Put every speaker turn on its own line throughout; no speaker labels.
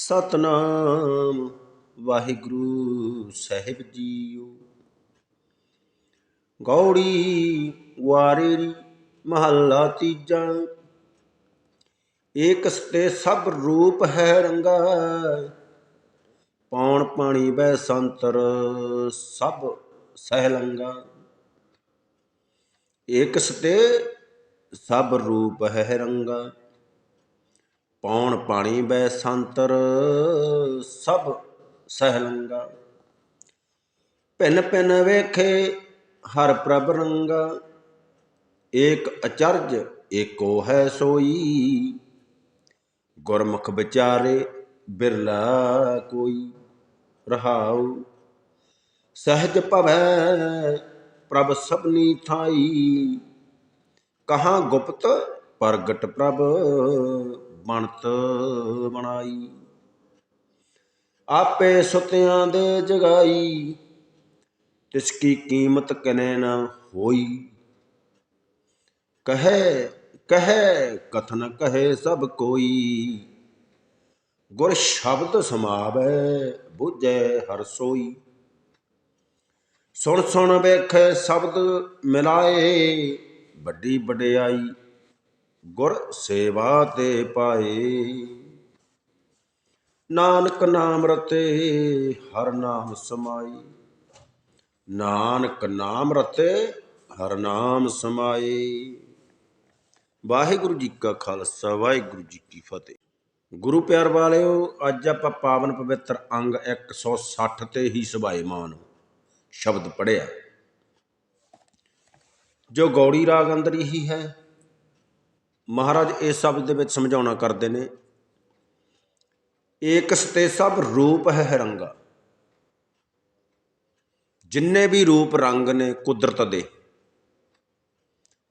ਸਤਨਾਮ ਵਾਹਿਗੁਰੂ ਸਾਹਿਬ ਜੀਓ। ਗੌੜੀ ਵਾਰੇਰੀ ਮਹੱਲਾ ਤੀਜਾ। ਏਕ ਸਤੇ ਸਭ ਰੂਪ ਹੈ ਰੰਗਾ। ਪੌਣ ਪਾਣੀ ਬੈ ਸੰਤਰ ਸਭ ਸਹਿਲੰਗਾ। ਏਕ ਸਤੇ ਸਭ ਰੂਪ ਹੈ ਰੰਗਾ। ਪੌਣ ਪਾਣੀ ਬੈ ਸੰਤਰ, ਸਭ ਸਹਿਲੰਗਾ ਭਿੰਨ ਭਿੰਨ ਵੇਖੇ, ਹਰ ਪ੍ਰਭ ਰੰਗਾ। ਏਕ ਅਚਰਜ, ਏਕੋ ਹੈ ਸੋਈ। ਗੁਰਮੁਖ ਵਿਚਾਰੇ, ਬਿਰਲਾ ਕੋਈ ਰਹਾਉ। ਸਹਿਜ ਭਵੈ, ਪ੍ਰਭ ਸਭਨੀ ਥਾਈ। ਕਹਾਂ ਗੁਪਤ, ਪ੍ਰਗਟ ਪ੍ਰਭ ਬਣਤ ਬਣਾਈ। ਆਪੇ ਸੁਤਿਆਂ ਦੇ ਜਗਾਈ, ਤਿਸ ਕੀ ਕੀਮਤ ਕਨੇ ਨਾ ਹੋਈ। ਕਹੈ ਕਹੈ, ਕਥਨ ਕਹੇ ਸਭ ਕੋਈ। ਗੁਰ ਸ਼ਬਦ ਸਮਾਵੈ, ਬੁਝੈ ਹਰ ਸੋਈ। ਸੁਣ ਸੁਣ ਵੇਖੈ ਸ਼ਬਦ ਮਿਲਾਏ, ਵੱਡੀ ਵਡਿਆਈ। ਗੁਰ ਸੇਵਾ ਤੇ ਪਾਏ। ਨਾਨਕ ਨਾਮ ਰਤੇ, ਹਰ ਨਾਮ ਸਮਾਈ। ਨਾਨਕ ਨਾਮ ਰਤੇ, ਹਰ ਨਾਮ ਸਮਾਏ ਵਾਹਿਗੁਰੂ ਜੀ ਕਾ ਖਾਲਸਾ, ਵਾਹਿਗੁਰੂ ਜੀ ਕੀ ਫਤਿਹ। ਗੁਰੂ ਪਿਆਰ ਵਾਲਿਓ, ਅੱਜ ਆਪਾਂ ਪਾਵਨ ਪਵਿੱਤਰ ਅੰਗ 160 ਤੇ ਹੀ ਸੁਭਾਏਮਾਨ ਸ਼ਬਦ ਪੜਿਆ ਜੋ ਗੌੜੀ ਰਾਗ ਅੰਦਰ ਹੀ ਹੈ ਮਹਾਰਾਜ ਇਸ ਸ਼ਬਦ ਦੇ ਵਿੱਚ ਸਮਝਾਉਣਾ ਕਰਦੇ ਨੇ। ਏਕ ਸਤੇ ਸਭ ਰੂਪ ਹੈ ਰੰਗਾ। ਜਿੰਨੇ ਵੀ ਰੂਪ ਰੰਗ ਨੇ ਕੁਦਰਤ ਦੇ।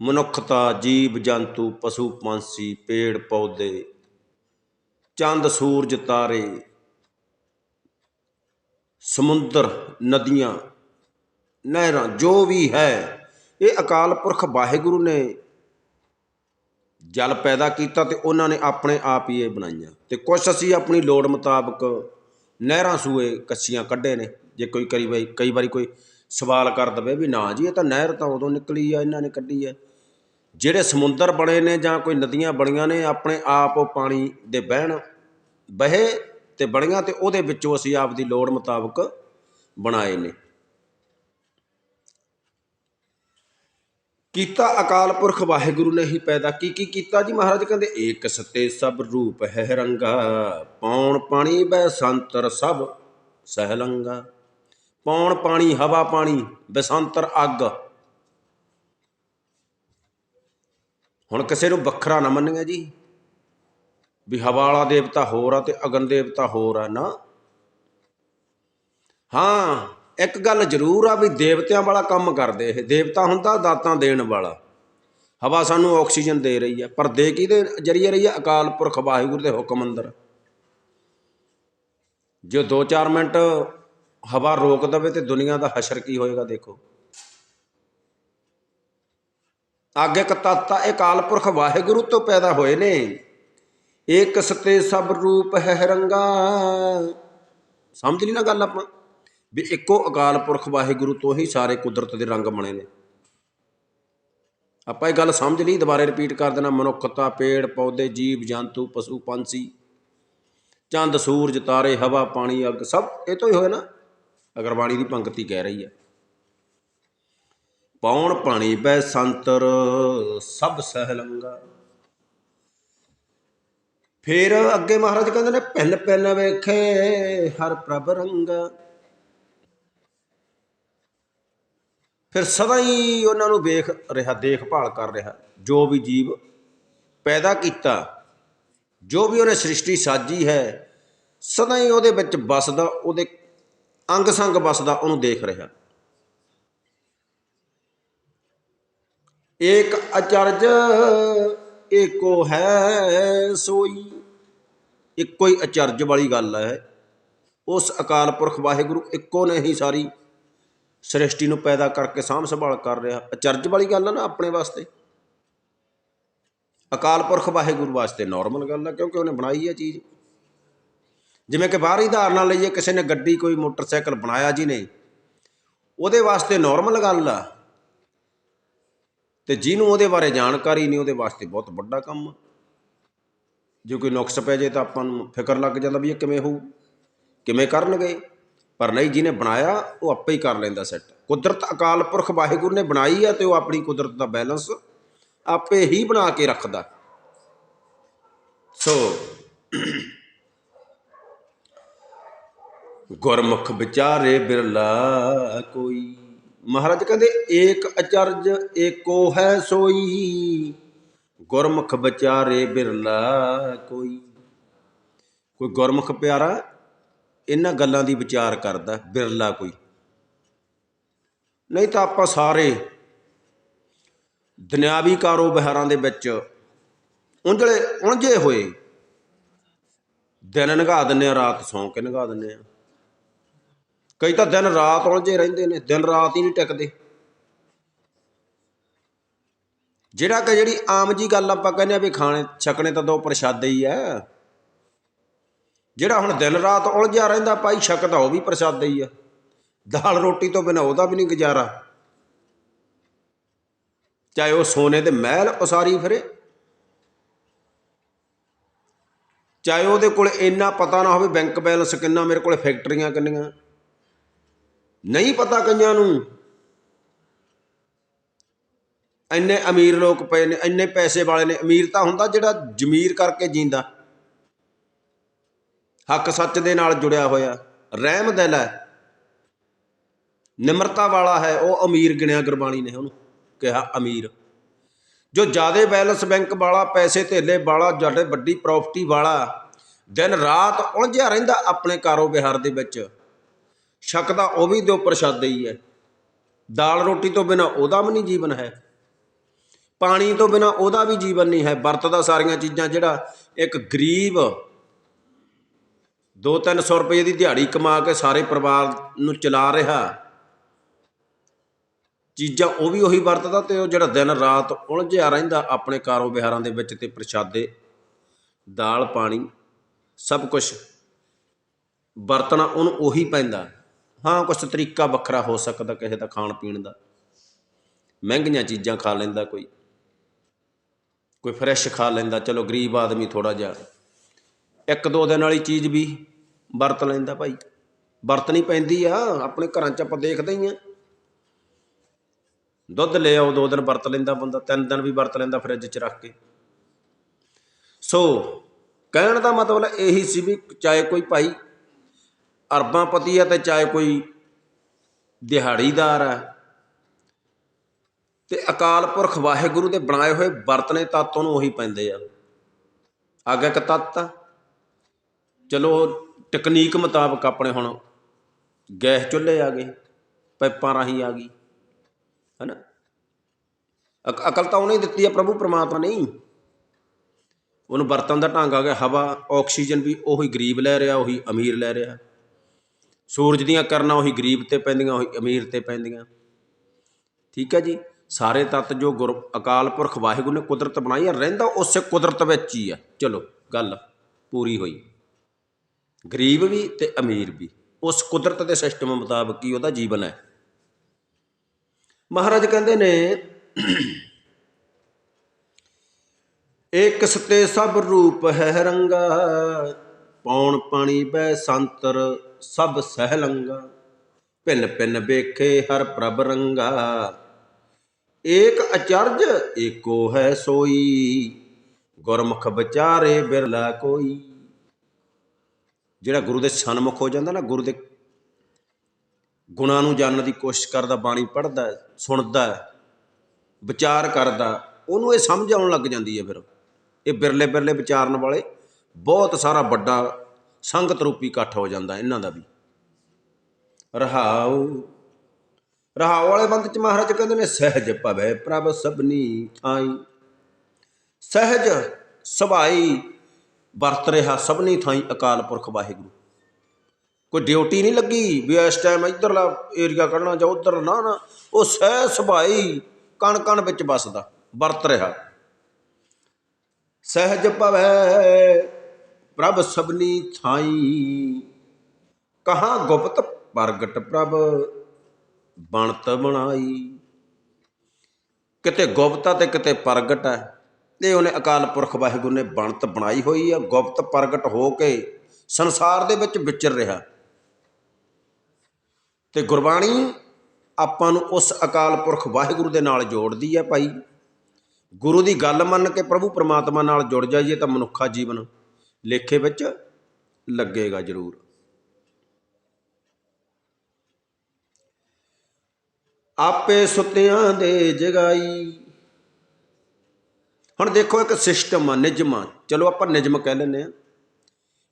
ਮਨੁੱਖਤਾ, ਜੀਵ, ਜੰਤੂ, ਪਸ਼ੂ ਪੰਛੀ ਪੇੜ, ਪੌਦੇ, ਚੰਦ, ਸੂਰਜ, ਤਾਰੇ, ਸਮੁੰਦਰ, ਨਦੀਆਂ, ਨਹਿਰਾਂ, ਜੋ ਵੀ ਹੈ, ਇਹ ਅਕਾਲ ਪੁਰਖ ਵਾਹਿਗੁਰੂ ਨੇ ਜਲ ਪੈਦਾ ਕੀਤਾ ਅਤੇ ਉਹਨਾਂ ਨੇ ਆਪਣੇ ਆਪ ਹੀ ਇਹ ਬਣਾਈਆਂ। ਅਤੇ ਕੁਛ ਅਸੀਂ ਆਪਣੀ ਲੋੜ ਮੁਤਾਬਕ ਨਹਿਰਾਂ ਸੂਏ ਕੱਸੀਆਂ ਕੱਢੇ ਨੇ। ਜੇ ਕੋਈ ਕਰੀ ਵਾਰੀ, ਕਈ ਵਾਰੀ ਕੋਈ ਸਵਾਲ ਕਰ ਦਵੇ ਵੀ ਨਾ ਜੀ, ਇਹ ਤਾਂ ਨਹਿਰ ਤਾਂ ਉਦੋਂ ਨਿਕਲੀ ਆ, ਇਹਨਾਂ ਨੇ ਕੱਢੀ ਹੈ ਜਿਹੜੇ ਸਮੁੰਦਰ ਬਣੇ ਨੇ ਜਾਂ ਕੋਈ ਨਦੀਆਂ ਬਣੀਆਂ ਨੇ, ਆਪਣੇ ਆਪ ਉਹ ਪਾਣੀ ਦੇ ਬਹਿਣ, ਬਹੇ ਅਤੇ ਬਣੀਆਂ ਅਤੇ ਉਹਦੇ ਵਿੱਚੋਂ ਅਸੀਂ ਆਪਦੀ ਲੋੜ ਮੁਤਾਬਕ ਬਣਾਏ ਨੇ। ਕੀਤਾ ਅਕਾਲ ਪੁਰਖ ਵਾਹਿਗੁਰੂ ਨੇ ਹੀ ਪੈਦਾ। ਕੀ ਕੀ ਕੀਤਾ ਜੀ ਮਹਾਰਾਜ? ਕਹਿੰਦੇ, ਏਕ ਸਤੇ ਸਭ ਰੂਪ ਹੈ ਰੰਗਾ, ਪੌਣ ਪਾਣੀ ਬੈ ਸੰਤਰ ਸਭ ਸਹਿਲੰਗਾ। ਪੌਣ ਪਾਣੀ, ਹਵਾ ਪਾਣੀ, ਬਸੰਤਰ ਅੱਗ। ਹੁਣ ਕਿਸੇ ਨੂੰ ਵੱਖਰਾ ਨਾ ਮੰਨਿਆ ਜੀ, ਵੀ ਹਵਾ ਵਾਲਾ ਦੇਵਤਾ ਹੋਰ ਆ ਤੇ ਅਗਨ ਦੇਵਤਾ ਹੋਰ ਆ ਨਾ। ਹਾਂ ਇੱਕ ਗੱਲ ਜ਼ਰੂਰ ਆ ਵੀ ਦੇਵਤਿਆਂ ਵਾਲਾ ਕੰਮ ਕਰਦੇ ਇਹ। ਦੇਵਤਾ ਹੁੰਦਾ ਦਾਤਾਂ ਦੇਣ ਵਾਲਾ। ਹਵਾ ਸਾਨੂੰ ਆਕਸੀਜਨ ਦੇ ਰਹੀ ਹੈ ਪਰ ਦੇ ਕਿਹਦੇ ਜਰੀਏ ਰਹੀ ਹੈ ਅਕਾਲ ਪੁਰਖ ਵਾਹਿਗੁਰੂ ਦੇ ਹੁਕਮ ਅੰਦਰ। ਜੋ 2-4 ਮਿੰਟ ਹਵਾ ਰੋਕ ਦਵੇ ਤੇ ਦੁਨੀਆ ਦਾ ਹਸ਼ਰ ਕੀ ਹੋਏਗਾ ਦੇਖੋ। ਅੱਗੇ ਕਤਾਤਾ ਇਹ ਕਾਲ ਪੁਰਖ ਵਾਹਿਗੁਰੂ ਤੋਂ ਪੈਦਾ ਹੋਏ ਨੇ। ਏਕ ਸਤੇ ਸਭ ਰੂਪ ਹੈ ਰੰਗਾ। ਸਮਝ ਲਈ ਨਾ ਗੱਲ ਆਪਾਂ? ਵੀ ਇੱਕੋ ਅਕਾਲ ਪੁਰਖ ਵਾਹਿਗੁਰੂ ਤੋਂ ਹੀ ਸਾਰੇ ਕੁਦਰਤ ਦੇ ਰੰਗ ਬਣੇ ਨੇ। ਆਪਾਂ ਇਹ ਗੱਲ ਸਮਝ ਲਈ, ਦੁਬਾਰੇ ਰਿਪੀਟ ਕਰ ਦੇਣਾ, ਮਨੁੱਖਤਾ, ਪੇੜ, ਪੌਦੇ, ਜੀਵ, ਜੰਤੂ, ਪਸ਼ੂ, ਪੰਛੀ, ਚੰਦ, ਸੂਰਜ, ਤਾਰੇ, ਹਵਾ, ਪਾਣੀ, ਅੱਗ, ਸਭ ਇਹ ਤੋਂ ਹੀ ਹੋਏ ਨਾ। ਅਗਰ ਬਾਣੀ ਦੀ ਪੰਕਤੀ ਕਹਿ ਰਹੀ ਹੈ। ਪੌਣ ਪਾਣੀ ਬੈ ਸੰਤਰ, ਸਭ ਸਹਿਲੰਗਾ ਫਿਰ ਅੱਗੇ ਮਹਾਰਾਜ ਕਹਿੰਦੇ ਨੇ ਭਿੰਨ ਪਹਿਲ ਵੇਖੇ ਹਰ ਪ੍ਰਭ ਰੰਗਾ। ਫਿਰ ਸਦਾ ਹੀ ਉਹਨਾਂ ਨੂੰ ਵੇਖ ਰਿਹਾ, ਦੇਖਭਾਲ ਕਰ ਰਿਹਾ। ਜੋ ਵੀ ਜੀਵ ਪੈਦਾ ਕੀਤਾ, ਜੋ ਵੀ ਉਹਨੇ ਸ੍ਰਿਸ਼ਟੀ ਸਾਜੀ ਹੈ, ਸਦਾ ਹੀ ਉਹਦੇ ਵਿੱਚ ਵਸਦਾ, ਉਹਦੇ ਅੰਗ ਸੰਗ ਵਸਦਾ, ਉਹਨੂੰ ਦੇਖ ਰਿਹਾ। ਏਕ ਅਚਰਜ ਏਕੋ ਹੈ ਸੋਈ। ਇੱਕੋ ਹੀ ਅਚਰਜ ਵਾਲੀ ਗੱਲ ਹੈ। ਉਸ ਅਕਾਲ ਪੁਰਖ ਵਾਹਿਗੁਰੂ ਇੱਕੋ ਨੇ ਹੀ ਸਾਰੀ ਸ੍ਰਿਸ਼ਟੀ ਨੂੰ ਪੈਦਾ ਕਰਕੇ ਸਾਂਭ ਸੰਭਾਲ ਕਰ ਰਿਹਾ। ਅਚਰਜ ਵਾਲੀ ਗੱਲ ਆ ਨਾ ਆਪਣੇ ਵਾਸਤੇ। ਅਕਾਲ ਪੁਰਖ ਵਾਹਿਗੁਰੂ ਵਾਸਤੇ ਨਾਰਮਲ ਗੱਲ ਆ, ਕਿਉਂਕਿ ਉਹਨੇ ਬਣਾਈ ਹੈ ਚੀਜ਼। ਜਿਵੇਂ ਕਿ ਬਾਹਰੀ ਧਾਰਨਾ ਲਈਏ, ਕਿਸੇ ਨੇ ਗੱਡੀ, ਕੋਈ ਮੋਟਰਸਾਈਕਲ ਬਣਾਇਆ ਜੀ ਨੇ ਉਹਦੇ ਵਾਸਤੇ ਨਾਰਮਲ ਗੱਲ ਆ। ਤੇ ਜਿਹਨੂੰ ਉਹਦੇ ਬਾਰੇ ਜਾਣਕਾਰੀ ਨਹੀਂ, ਉਹਦੇ ਵਾਸਤੇ ਬਹੁਤ ਵੱਡਾ ਕੰਮ ਆ। ਜੇ ਕੋਈ ਨੁਕਸ ਪੈ ਜੇ ਤਾਂ ਆਪਾਂ ਨੂੰ ਫਿਕਰ ਲੱਗ ਜਾਂਦਾ ਵੀ ਇਹ ਕਿਵੇਂ ਹੋਊ, ਕਿਵੇਂ ਕਰਨਗੇ। ਪਰ ਨਹੀਂ, ਜਿਹਨੇ ਬਣਾਇਆ, ਉਹ ਆਪੇ ਹੀ ਕਰ ਲੈਂਦਾ ਸੈੱਟ ਕੁਦਰਤ ਅਕਾਲ ਪੁਰਖ ਵਾਹਿਗੁਰੂ ਨੇ ਬਣਾਈ ਆ ਤੇ ਉਹ ਆਪਣੀ ਕੁਦਰਤ ਦਾ ਬੈਲੈਂਸ ਆਪੇ ਹੀ ਬਣਾ ਕੇ ਰੱਖਦਾ। ਸੋ, ਗੁਰਮੁਖ ਵਿਚਾਰੇ ਬਿਰਲਾ ਕੋਈ। ਮਹਾਰਾਜ ਕਹਿੰਦੇ, ਏਕ ਅਚਰਜ ਏਕੋ ਹੈ ਸੋਈ। ਗੁਰਮੁਖ ਵਿਚਾਰੇ ਬਿਰਲਾ ਕੋਈ। ਕੋਈ ਗੁਰਮੁਖ ਪਿਆਰਾ? ਇਹਨਾਂ ਗੱਲਾਂ ਦੀ ਵਿਚਾਰ ਕਰਦਾ, ਬਿਰਲਾ ਕੋਈ। ਨਹੀਂ ਤਾਂ ਆਪਾਂ ਸਾਰੇ ਦੁਨਿਆਵੀ ਕਾਰੋਬਾਰਾਂ ਦੇ ਵਿੱਚ ਉੰਜਲੇ ਉਲਝੇ ਹੋਏ ਦਿਨ ਨਗਾ ਦਿੰਨੇ ਆ ਰਾਤ ਸੌਂ ਕੇ ਨਗਾ ਦਿੰਨੇ ਆ ਕਈ ਤਾਂ ਦਿਨ ਰਾਤ ਉਲਝੇ ਰਹਿੰਦੇ ਨੇ, ਦਿਨ ਰਾਤ ਹੀ ਨਹੀਂ ਟਿਕਦੇ। ਜਿਹੜਾ ਕਿ ਜਿਹੜੀ ਆਮ ਜੀ ਗੱਲ ਆਪਾਂ ਕਹਿੰਦੇ ਆ ਵੀ ਖਾਣੇ, ਛਕਣੇ ਤਾਂ ਦੋ ਪ੍ਰਸ਼ਾਦੇ ਹੀ ਆ। ਜਿਹੜਾ ਹੁਣ ਦਿਨ ਰਾਤ ਉਲਝਿਆ ਰਹਿੰਦਾ, ਭਾਈ ਛਕਦਾ ਉਹ ਵੀ ਪ੍ਰਸ਼ਾਦੇ ਹੀ ਆ। ਦਾਲ ਰੋਟੀ ਤੋਂ ਬਿਨਾਂ ਉਹਦਾ ਵੀ ਨਹੀਂ ਗੁਜ਼ਾਰਾ। ਚਾਹੇ ਉਹ ਸੋਨੇ ਦੇ ਮਹਿਲ ਉਸਾਰੀ ਫਿਰੇ, ਚਾਹੇ ਉਹਦੇ ਕੋਲ ਇੰਨਾ ਪਤਾ ਨਾ ਹੋਵੇ ਬੈਂਕ ਬੈਲੈਂਸ ਕਿੰਨਾ ਮੇਰੇ ਕੋਲ ਫੈਕਟਰੀਆਂ ਕਿੰਨੀਆਂ। ਨਹੀਂ ਪਤਾ ਕਈਆਂ ਨੂੰ। ਇੰਨੇ ਅਮੀਰ ਲੋਕ ਪਏ ਨੇ, ਇੰਨੇ ਪੈਸੇ ਵਾਲੇ ਨੇ। ਅਮੀਰ ਤਾਂ ਹੁੰਦਾ ਜਿਹੜਾ ਜ਼ਮੀਰ ਕਰਕੇ ਜੀਂਦਾ। ਹੱਕ ਸੱਚ ਦੇ ਨਾਲ ਜੁੜਿਆ ਹੋਇਆ, ਰਹਿਮ ਦਿਲ ਹੈ। ਨਿਮਰਤਾ ਵਾਲਾ ਹੈ, ਉਹ ਅਮੀਰ ਗਿਣਿਆ ਗੁਰਬਾਣੀ ਨੇ ਉਹਨੂੰ ਕਿਹਾ ਅਮੀਰ। ਜੋ ਜਿਆਦੇ ਬੈਲੈਂਸ ਬੈਂਕ ਵਾਲਾ, ਪੈਸੇ ਧੇਲੇ ਵਾਲਾ ਜੱਡੇ ਵੱਡੀ ਪ੍ਰਾਪਰਟੀ ਵਾਲਾ, ਦਿਨ ਰਾਤ ਉਲਝਿਆ ਰਹਿੰਦਾ ਆਪਣੇ ਕਾਰੋਬਾਰ ਦੇ ਵਿੱਚ। ਸ਼ੱਕ ਦਾ ਉਹ ਵੀ ਦੋ ਪ੍ਰਸ਼ਾਦੇ ਹੀ ਹੈ। ਦਾਲ ਰੋਟੀ ਤੋਂ ਬਿਨਾ ਉਹਦਾ ਵੀ ਨਹੀਂ ਜੀਵਨ ਹੈ। ਪਾਣੀ ਤੋਂ ਬਿਨਾ ਉਹਦਾ ਵੀ ਜੀਵਨ ਨਹੀਂ ਹੈ। ਵਰਤਦਾ ਸਾਰੀਆਂ ਚੀਜ਼ਾਂ ਜਿਹੜਾ ਇੱਕ ਗਰੀਬ 2-300 ਰੁਪਏ ਦੀ ਦਿਹਾੜੀ ਕਮਾ ਕੇ ਸਾਰੇ ਪਰਿਵਾਰ ਨੂੰ ਚਲਾ ਰਿਹਾ। ਚੀਜ਼ਾਂ ਉਹ ਵੀ ਉਹੀ ਵਰਤਦਾ ਤੇ ਉਹ ਜਿਹੜਾ ਦਿਨ ਰਾਤ ਉਲਝਿਆ ਰਹਿੰਦਾ ਆਪਣੇ ਕਾਰੋਬਾਰਾਂ ਦੇ ਵਿੱਚ ਤੇ ਪ੍ਰਸ਼ਾਦੇ, ਦਾਲ, ਪਾਣੀ, ਸਭ ਕੁਝ ਵਰਤਣਾ ਉਹਨੂੰ ਉਹੀ ਪੈਂਦਾ। ਹਾਂ, ਕੁਛ ਤਰੀਕਾ ਵੱਖਰਾ ਹੋ ਸਕਦਾ ਕਿਸੇ ਦਾ ਖਾਣ ਪੀਣ ਦਾ। ਮਹਿੰਗੀਆਂ ਚੀਜ਼ਾਂ ਖਾ ਲੈਂਦਾ ਕੋਈ। ਕੋਈ ਫਰੈਸ਼ ਖਾ ਲੈਂਦਾ, ਚਲੋ ਗਰੀਬ ਆਦਮੀ ਥੋੜਾ ਜਿਹਾ। ਇੱਕ ਦੋ ਦਿਨ ਵਾਲੀ ਚੀਜ਼ ਵੀ ਵਰਤ ਲੈਂਦਾ ਭਾਈ। ਵਰਤਣੀ ਪੈਂਦੀ ਆ, ਆਪਣੇ ਘਰਾਂ 'ਚ ਆਪਾਂ ਦੇਖਦੇ ਹੀ ਆ। ਦੁੱਧ ਲੈ ਆਓ ਦੋ ਦਿਨ ਵਰਤ ਲੈਂਦਾ ਬੰਦਾ, ਤਿੰਨ ਦਿਨ ਵੀ ਵਰਤ ਲੈਂਦਾ ਫਰਿੱਜ 'ਚ ਰੱਖ ਕੇ। ਸੋ, ਕਹਿਣ ਦਾ ਮਤਲਬ ਇਹੀ ਸੀ ਵੀ ਚਾਹੇ ਕੋਈ ਭਾਈ ਅਰਬਾਂ ਪਤੀ ਆ ਤੇ ਚਾਹੇ ਕੋਈ ਦਿਹਾੜੀਦਾਰ ਆ, ਤੇ ਅਕਾਲ ਪੁਰਖ ਵਾਹਿਗੁਰੂ ਦੇ ਬਣਾਏ ਹੋਏ ਵਰਤਨੇ ਤੱਤ ਉਹਨੂੰ ਉਹੀ ਪੈਂਦੇ ਆ। ਆਗਿਆ ਤੱਤ ਆ। ਚਲੋ ਟੈਕਨੀਕ ਮੁਤਾਬਕ ਆਪਣੇ ਹੁਣ ਗੈਸ ਚੁੱਲ੍ਹੇ ਆ ਗਏ, ਪਾਈਪਾਂ ਰਾਹੀਂ ਆ ਗਈ ਹੈ ਨਾ ਅਕ- ਅਕਲ ਤਾਂ ਉਹਨੇ ਦਿੱਤੀ ਆ ਪ੍ਰਭੂ ਪਰਮਾਤਮਾ ਨਹੀਂ ਉਹਨੂੰ ਵਰਤਨ ਦਾ ਢੰਗ ਆ ਗਿਆ, ਹਵਾ, ਆਕਸੀਜਨ ਵੀ ਉਹੀ ਗਰੀਬ ਲੈ ਰਿਹਾ, ਉਹੀ ਅਮੀਰ ਲੈ ਰਿਹਾ। ਸੂਰਜ ਦੀਆਂ ਕਰਨਾਂ ਉਹੀ ਗਰੀਬ ਤੇ ਪੈਂਦੀਆਂ, ਉਹੀ ਅਮੀਰ ਤੇ ਪੈਂਦੀਆਂ। ਠੀਕ ਹੈ ਜੀ? ਸਾਰੇ ਤੱਤ ਜੋ ਗੁਰ, ਅਕਾਲ ਪੁਰਖ ਵਾਹਿਗੁਰੂ ਨੇ ਕੁਦਰਤ ਬਣਾਈ ਆ, ਰਹਿੰਦਾ ਉਸੇ ਕੁਦਰਤ ਵਿੱਚ ਹੀ ਆ। ਚਲੋ, ਗੱਲ ਪੂਰੀ ਹੋਈ। ਗਰੀਬ ਵੀ ਤੇ ਅਮੀਰ ਵੀ। ਉਸ ਕੁਦਰਤ ਦੇ ਸਿਸਟਮ ਮੁਤਾਬਕ ਹੀ ਉਹਦਾ ਜੀਵਨ ਹੈ। ਮਹਾਰਾਜ ਕਹਿੰਦੇ ਨੇ, ਏਕ ਸਤੇ ਸਭ ਰੂਪ ਹੈ ਰੰਗਾ, ਪੌਣ ਪਾਣੀ ਬੈ ਸੰਤਰ ਸਭ ਸਹਿ ਲੰਗਾ ਭਿੰਨ ਭਿੰਨ ਵੇਖੇ ਹਰ ਪ੍ਰਭ ਰੰਗਾ। ਏਕ ਅਚਰਜ ਏਕੋ ਹੈ ਸੋਈ, ਗੁਰਮੁਖ ਵਿਚਾਰੇ ਬਿਰਲਾ ਕੋਈ। ਜਿਹੜਾ ਗੁਰੂ ਦੇ ਸਨਮੁਖ ਹੋ ਜਾਂਦਾ ਨਾ, ਗੁਰੂ ਦੇ ਗੁਣਾਂ ਨੂੰ ਜਾਣਨ ਦੀ ਕੋਸ਼ਿਸ਼ ਕਰਦਾ, ਬਾਣੀ ਪੜ੍ਹਦਾ, ਸੁਣਦਾ, ਵਿਚਾਰ ਕਰਦਾ, ਉਹਨੂੰ ਇਹ ਸਮਝ ਆਉਣ ਲੱਗ ਜਾਂਦੀ ਹੈ ਫਿਰ। ਇਹ ਬਿਰਲੇ ਬਿਰਲੇ ਵਿਚਾਰਨ ਵਾਲੇ ਬਹੁਤ ਸਾਰਾ ਵੱਡਾ ਸੰਗਤ ਰੂਪੀ ਇਕੱਠ ਹੋ ਜਾਂਦਾ ਇਹਨਾਂ ਦਾ ਵੀ। ਰਹਾਉ ਰਹਾਉ ਵਾਲੇ ਬੰਦ ਚ ਮਹਾਰਾਜ ਕਹਿੰਦੇ ਨੇ, ਸਹਿਜ ਭਵੈ ਪ੍ਰਭ ਸਭਨੀ ਥਾਈ, ਸਹਿਜ ਸਭਾਈ ਵਰਤ ਰਿਹਾ ਸਭਨੀ ਥਾਈ ਅਕਾਲ ਪੁਰਖ ਵਾਹਿਗੁਰੂ। ਕੋਈ ਡਿਊਟੀ ਨਹੀਂ ਲੱਗੀ ਵੀ ਇਸ ਟਾਈਮ ਇਧਰਲਾ ਏਰੀਆ ਕੱਢਣਾ ਜਾਂ ਉਧਰ ਨਾ ਨਾ, ਉਹ ਸਹਿ ਸੁਭਾਈ ਕਣ ਕਣ ਵਿੱਚ ਵੱਸਦਾ, ਵਰਤ ਰਿਹਾ। ਸਹਿਜ ਭਵੈ ਪ੍ਰਭ ਸਭਨੀ ਥਾਈ, ਕਹਾਂ ਗੁਪਤ ਪ੍ਰਗਟ ਪ੍ਰਭ ਬਣਤ ਬਣਾਈ। ਕਿਤੇ ਗੁਪਤਾ ਤੇ ਕਿਤੇ ਪ੍ਰਗਟ ਹੈ ਇਹ ਉਹਨੇ ਅਕਾਲ ਪੁਰਖ ਵਾਹਿਗੁਰੂ ਨੇ ਬਣਤ ਬਣਾਈ ਹੋਈ ਆ, ਗੁਪਤ ਪ੍ਰਗਟ ਹੋ ਕੇ ਸੰਸਾਰ ਦੇ ਵਿੱਚ ਵਿਚਰ ਰਿਹਾ। ਤੇ ਗੁਰਬਾਣੀ ਆਪਾਂ ਨੂੰ ਉਸ ਅਕਾਲ ਪੁਰਖ ਵਾਹਿਗੁਰੂ ਦੇ ਨਾਲ ਜੋੜਦੀ ਹੈ ਭਾਈ। ਗੁਰੂ ਦੀ ਗੱਲ ਮੰਨ ਕੇ ਪ੍ਰਭੂ ਪਰਮਾਤਮਾ ਨਾਲ ਜੁੜ ਜਾਈਏ ਤਾਂ ਮਨੁੱਖਾ ਜੀਵਨ ਲੇਖੇ ਵਿੱਚ ਲੱਗੇਗਾ ਜ਼ਰੂਰ। ਆਪੇ ਸੁੱਤਿਆਂ ਦੇ ਜਗਾਈ ਹੁਣ ਦੇਖੋ ਇੱਕ ਸਿਸਟਮ ਆ, ਨਿਯਮ ਆ। ਚਲੋ ਆਪਾਂ ਨਿਯਮ ਕਹਿ ਲੈਂਦੇ ਆ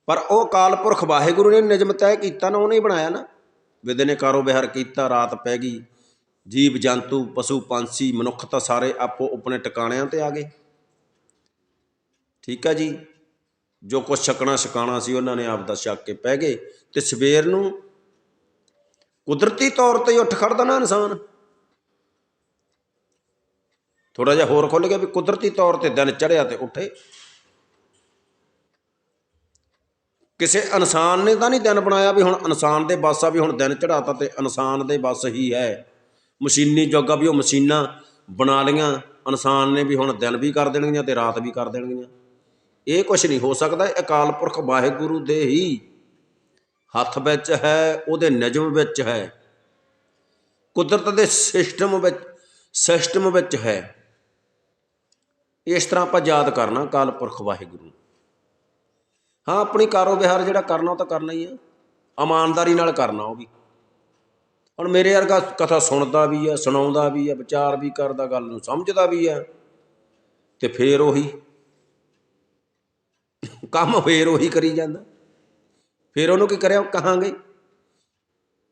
ਪਰ ਉਹ ਕਾਲਪੁਰਖ ਵਾਹਿਗੁਰੂ ਨੇ ਨਿਯਮ ਤੈਅ ਕੀਤਾ ਨਾ, ਉਹਨੇ ਹੀ ਬਣਾਇਆ ਨਾ। ਵਿਦ ਨੇ ਕਾਰੋਬਿਹਾਰ ਕੀਤਾ, ਰਾਤ ਪੈ ਗਈ। ਜੀਵ, ਜੰਤੂ, ਪਸ਼ੂ, ਪੰਛੀ, ਮਨੁੱਖ ਤਾਂ ਸਾਰੇ ਆਪੋ ਆਪਣੇ ਟਿਕਾਣਿਆਂ ਤੇ ਆ ਗਏ। ਠੀਕ ਆ ਜੀ। ਜੋ ਕੁਛ ਛਕਣਾ, ਛਕਾਣਾ ਸੀ, ਉਹਨਾਂ ਨੇ ਆਪ ਦਾ ਛਕ ਕੇ ਪੈ ਗਏ। ਤੇ ਸਵੇਰ ਨੂੰ ਕੁਦਰਤੀ ਤੌਰ ਤੇ ਉੱਠ ਖੜਦਾ ਨਾ ਇਨਸਾਨ। ਥੋੜਾ ਜਿਹਾ ਹੋਰ ਖੁੱਲ ਗਿਆ ਵੀ ਕੁਦਰਤੀ ਤੌਰ ਤੇ ਦਿਨ ਚੜ੍ਹਿਆ ਤੇ ਉੱਠੇ। ਕਿਸੇ ਇਨਸਾਨ ਨੇ ਤਾਂ ਨਹੀਂ ਦਿਨ ਬਣਾਇਆ ਵੀ ਹੁਣ ਇਨਸਾਨ ਦੇ ਬਸ ਆ ਵੀ ਹੁਣ ਦਿਨ ਚੜਾਤਾ ਤੇ ਇਨਸਾਨ ਦੇ ਬਸ ਹੀ ਹੈ। ਮਸ਼ੀਨੀ ਯੁੱਗ ਆ ਵੀ ਉਹ ਮਸ਼ੀਨਾਂ ਬਣਾ ਲਈਆਂ, ਇਨਸਾਨ ਨੇ ਵੀ ਹੁਣ ਦਿਨ ਵੀ ਕਰ ਦੇਣਗੀਆਂ ਤੇ ਰਾਤ ਵੀ ਕਰ ਦੇਣਗੀਆਂ। ਇਹ ਕੁਝ ਨਹੀਂ ਹੋ ਸਕਦਾ, ਅਕਾਲ ਪੁਰਖ ਵਾਹਿਗੁਰੂ ਦੇ ਹੀ ਹੱਥ ਵਿੱਚ ਹੈ, ਉਹਦੇ ਨਿਯਮ ਵਿੱਚ ਹੈ। ਕੁਦਰਤ ਦੇ ਸਿਸਟਮ ਵਿੱਚ ਸਿਸਟਮ ਵਿੱਚ ਹੈ। ਇਸ ਤਰ੍ਹਾਂ ਆਪਾਂ ਯਾਦ ਕਰਨਾ ਕਾਲ ਪੁਰਖ ਵਾਹਿਗੁਰੂ। ਹਾਂ, ਆਪਣੀ ਕਾਰੋ ਜਿਹੜਾ ਕਰਨਾ ਉਹ ਤਾਂ ਕਰਨਾ ਹੀ ਆ। ਇਮਾਨਦਾਰੀ ਨਾਲ ਕਰਨਾ ਉਹ ਵੀ। ਹੁਣ ਮੇਰੇ ਵਰਗਾ ਕਥਾ ਸੁਣਦਾ ਵੀ ਆ, ਸੁਣਾਉਂਦਾ ਵੀ ਆ, ਵਿਚਾਰ ਵੀ ਕਰਦਾ, ਗੱਲ ਨੂੰ ਸਮਝਦਾ ਵੀ ਆ, ਤੇ ਫੇਰ ਉਹੀ ਕੰਮ ਫੇਰ ਉਹੀ ਕਰੀ ਜਾਂਦਾ। ਫਿਰ ਉਹਨੂੰ ਕੀ ਕਰਿਆ, ਕਹਾਂਗੇ?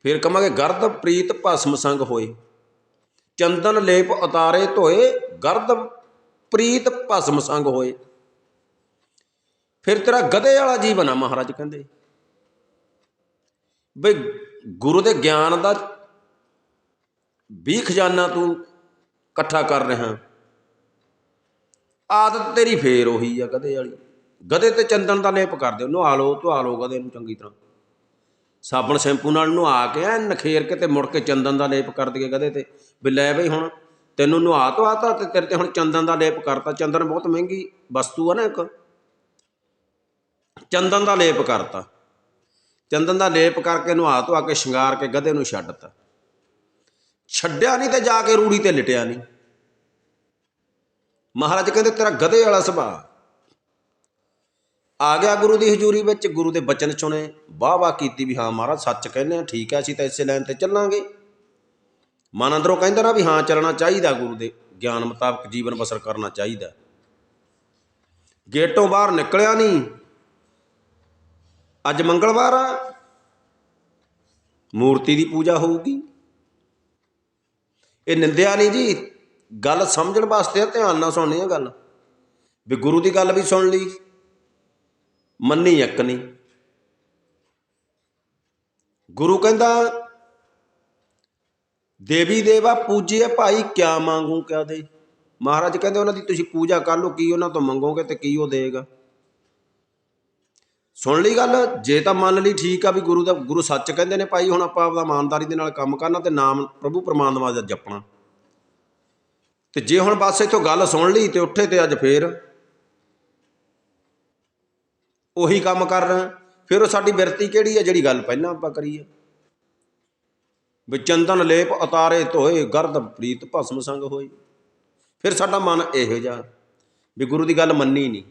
ਫਿਰ ਕਹਾਂਗੇ, ਗਰਦ ਪ੍ਰੀਤ ਭਸਮ ਸੰਗ ਹੋਏ, ਚੰਦਨ ਲੇਪ ਉਤਾਰੇ ਧੋਏ, ਗਰਦ ਪ੍ਰੀਤ ਭਸਮ ਸੰਗ ਹੋਏ। ਫਿਰ ਤੇਰਾ ਗਧੇ ਵਾਲਾ ਜੀਵਨ ਆ, ਮਹਾਰਾਜ ਕਹਿੰਦੇ। ਬਈ ਗੁਰੂ ਦੇ ਗਿਆਨ ਦਾ ਵੀ ਖਜ਼ਾਨਾ ਤੂੰ ਇਕੱਠਾ ਕਰ ਰਿਹਾ। ਆਦਤ ਤੇਰੀ ਫੇਰ ਉਹੀ ਆ ਗਧੇ ਵਾਲੀ। ਗਧੇ ਤੇ ਚੰਦਨ ਦਾ ਲੇਪ ਕਰ ਦਿਓ, ਨਹਾ ਲਓ ਧੁਆ ਲਓ ਗਧੇ ਨੂੰ ਚੰਗੀ ਤਰ੍ਹਾਂ। ਸਾਬਣ ਸ਼ੈਂਪੂ ਨਾਲ ਨਹਾ ਕੇ ਐ ਨਖੇਰ ਕੇ ਤੇ ਮੁੜ ਕੇ ਚੰਦਨ ਦਾ ਲੇਪ ਕਰ ਦਈਏ ਗਧੇ ਤੇ। ਵੀ ਲੈ ਬਈ ਹੁਣ ਤੈਨੂੰ ਨੁਹਾ ਧੁਆਤਾ ਤੇ ਤੇਰੇ ਤੇ ਹੁਣ ਚੰਦਨ ਦਾ ਲੇਪ ਕਰਤਾ। ਚੰਦਨ ਬਹੁਤ ਮਹਿੰਗੀ ਵਸਤੂ ਆ ਨਾ ਇੱਕ। ਚੰਦਨ ਦਾ ਲੇਪ ਕਰਤਾ। ਚੰਦਨ ਦਾ ਲੇਪ ਕਰਕੇ ਨਹਾ ਧੁਆ ਕੇ ਸ਼ਿੰਗਾਰ ਕੇ ਗਧੇ ਨੂੰ ਛੱਡਤਾ ਛੱਡਿਆ ਨਹੀਂ ਤੇ ਜਾ ਕੇ ਰੂੜੀ ਤੇ ਲਿਟਿਆ ਨਹੀਂ। ਮਹਾਰਾਜ ਕਹਿੰਦੇ, ਤੇਰਾ ਗਧੇ ਵਾਲਾ ਸੁਭਾਅ ਆ। ਗਿਆ ਗੁਰੂ ਦੀ ਹਜ਼ੂਰੀ ਵਿੱਚ। ਗੁਰੂ ਦੇ ਬਚਨ ਸੁਣੇ। ਵਾਹ ਵਾਹ ਕੀਤੀ ਵੀ ਹਾਂ ਮਹਾਰਾਜ, ਸੱਚ ਕਹਿੰਦੇ ਆ, ਠੀਕ ਹੈ, ਅਸੀਂ ਤਾਂ ਇਸੇ ਲਾਈਨ ਤੇ ਚੱਲਾਂਗੇ। ਮਨ ਅੰਦਰੋਂ ਕਹਿੰਦਾ ਨਾ ਵੀ ਹਾਂ ਚੱਲਣਾ ਚਾਹੀਦਾ, ਗੁਰੂ ਦੇ ਗਿਆਨ ਮੁਤਾਬਕ ਜੀਵਨ ਬਸਰ ਕਰਨਾ ਚਾਹੀਦਾ। ਗੇਟੋਂ ਬਾਹਰ ਨਿਕਲਿਆ ਨਹੀਂ। ਅੱਜ ਮੰਗਲਵਾਰ ਆ। ਮੂਰਤੀ ਦੀ ਪੂਜਾ ਹੋਊਗੀ। ਇਹ ਨਿੰਦਿਆ ਨਹੀਂ ਜੀ। ਗੱਲ ਸਮਝਣ ਵਾਸਤੇ ਧਿਆਨ ਨਾਲ ਸੁਣਨੀ ਆ ਗੱਲ। ਵੀ ਗੁਰੂ ਦੀ ਗੱਲ ਵੀ ਸੁਣ ਲਈ। ਮੰਨੀ ਇੱਕ ਨਹੀਂ। ਗੁਰੂ ਕਹਿੰਦਾ ਦੇਵੀ ਦੇਵਾ ਪੂਜੀਏ ਭਾਈ ਕਿਆ ਮੰਗੂ ਕਿਆ ਦੇ? ਮਹਾਰਾਜ ਕਹਿੰਦੇ ਉਹਨਾਂ ਦੀ ਤੁਸੀਂ ਪੂਜਾ ਕਰ ਲਓ, ਕੀ ਉਹਨਾਂ ਤੋਂ ਮੰਗੋਗੇ ਤੇ ਕੀ ਉਹ ਦੇਗਾ ਸੁਣ ਲਈ ਗੱਲ, ਜੇ ਤਾਂ ਮੰਨ ਲਈ ਠੀਕ ਆ ਵੀ ਗੁਰੂ ਦਾ, ਗੁਰੂ ਸੱਚ ਕਹਿੰਦੇ ਨੇ, ਭਾਈ ਹੁਣ ਆਪਾਂ ਆਪਦਾ ਇਮਾਨਦਾਰੀ ਦੇ ਨਾਲ ਕੰਮ ਕਰਨਾ ਤੇ ਨਾਮ ਪ੍ਰਭੂ ਪਰਮਾਤਮਾ ਦਾ ਜਪਣਾ। ਤੇ ਜੇ ਹੁਣ ਬਸ ਇਥੋਂ ਗੱਲ ਸੁਣ ਲਈ ਤੇ ਉੱਠੇ ਤੇ ਅੱਜ ਫੇਰ ਉਹੀ ਕੰਮ ਕਰ ਰਹੇ ਫਿਰ ਉਹ ਸਾਡੀ ਬਿਰਤੀ ਕਿਹੜੀ ਹੈ ਜਿਹੜੀ ਗੱਲ ਪਹਿਲਾਂ ਆਪਾਂ ਕਰੀ ਹੈ ਵੀ ਚੰਦਨ ਲੇਪ ਉਤਾਰੇ ਧੋਏ, ਗਰਦ ਪ੍ਰੀਤ ਭਸਮ ਸੰਗ ਹੋਈ। ਫਿਰ ਸਾਡਾ ਮਨ ਇਹੋ ਜਿਹਾ ਵੀ ਗੁਰੂ ਦੀ ਗੱਲ ਮੰਨੀ ਨਹੀਂ।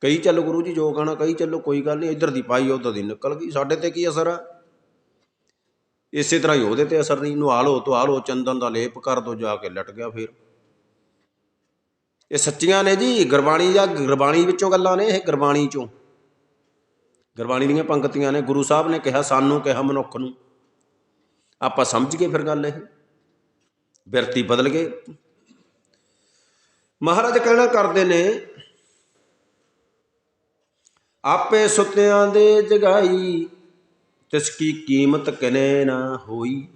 ਕਈ ਚੱਲ ਗੁਰੂ ਜੀ, ਜੋ ਕਹਣਾ ਕਈ ਚੱਲੋ, ਕੋਈ ਗੱਲ ਨਹੀਂ, ਇੱਧਰ ਦੀ ਪਾਈ, ਉਧਰ ਦੀ ਨਿਕਲ ਗਈ। ਸਾਡੇ ਤੇ ਕੀ ਅਸਰ ਆ? ਇਸੇ ਤਰ੍ਹਾਂ ਹੀ ਉਹਦੇ ਤੇ ਅਸਰ ਨਹੀਂ। ਨਵਾ ਲਓ ਧਵਾ ਲਓ ਚੰਦਨ ਦਾ ਲੇਪ ਕਰ ਦੋ, ਜਾ ਕੇ ਲਟ ਗਿਆ ਫਿਰ। ਇਹ ਸੱਚੀਆਂ ਨੇ ਜੀ, ਗੁਰਬਾਣੀ ਜਾਂ ਗੁਰਬਾਣੀ ਵਿੱਚੋਂ ਗੱਲਾਂ ਨੇ, ਇਹ ਗੁਰਬਾਣੀ ਚੋਂ। ਗੁਰਬਾਣੀ ਦੀਆਂ ਪੰਕਤੀਆਂ ਨੇ। ਗੁਰੂ ਸਾਹਿਬ ਨੇ ਕਿਹਾ, ਸਾਨੂੰ ਕਿਹਾ ਮਨੁੱਖ ਨੂੰ। ਆਪਾਂ ਸਮਝ ਗਏ ਫਿਰ ਗੱਲ ਇਹ। ਬਿਰਤੀ ਬਦਲ ਗਏ। ਮਹਾਰਾਜ ਕਹਿਣਾ ਕਰਦੇ ਨੇ, ਆਪੇ ਸੁੱਤਿਆਂ ਦੇ ਜਗਾਈ, ਤਿਸ ਕੀ ਕੀਮਤ ਕਨੇ ਨਾ ਹੋਈ।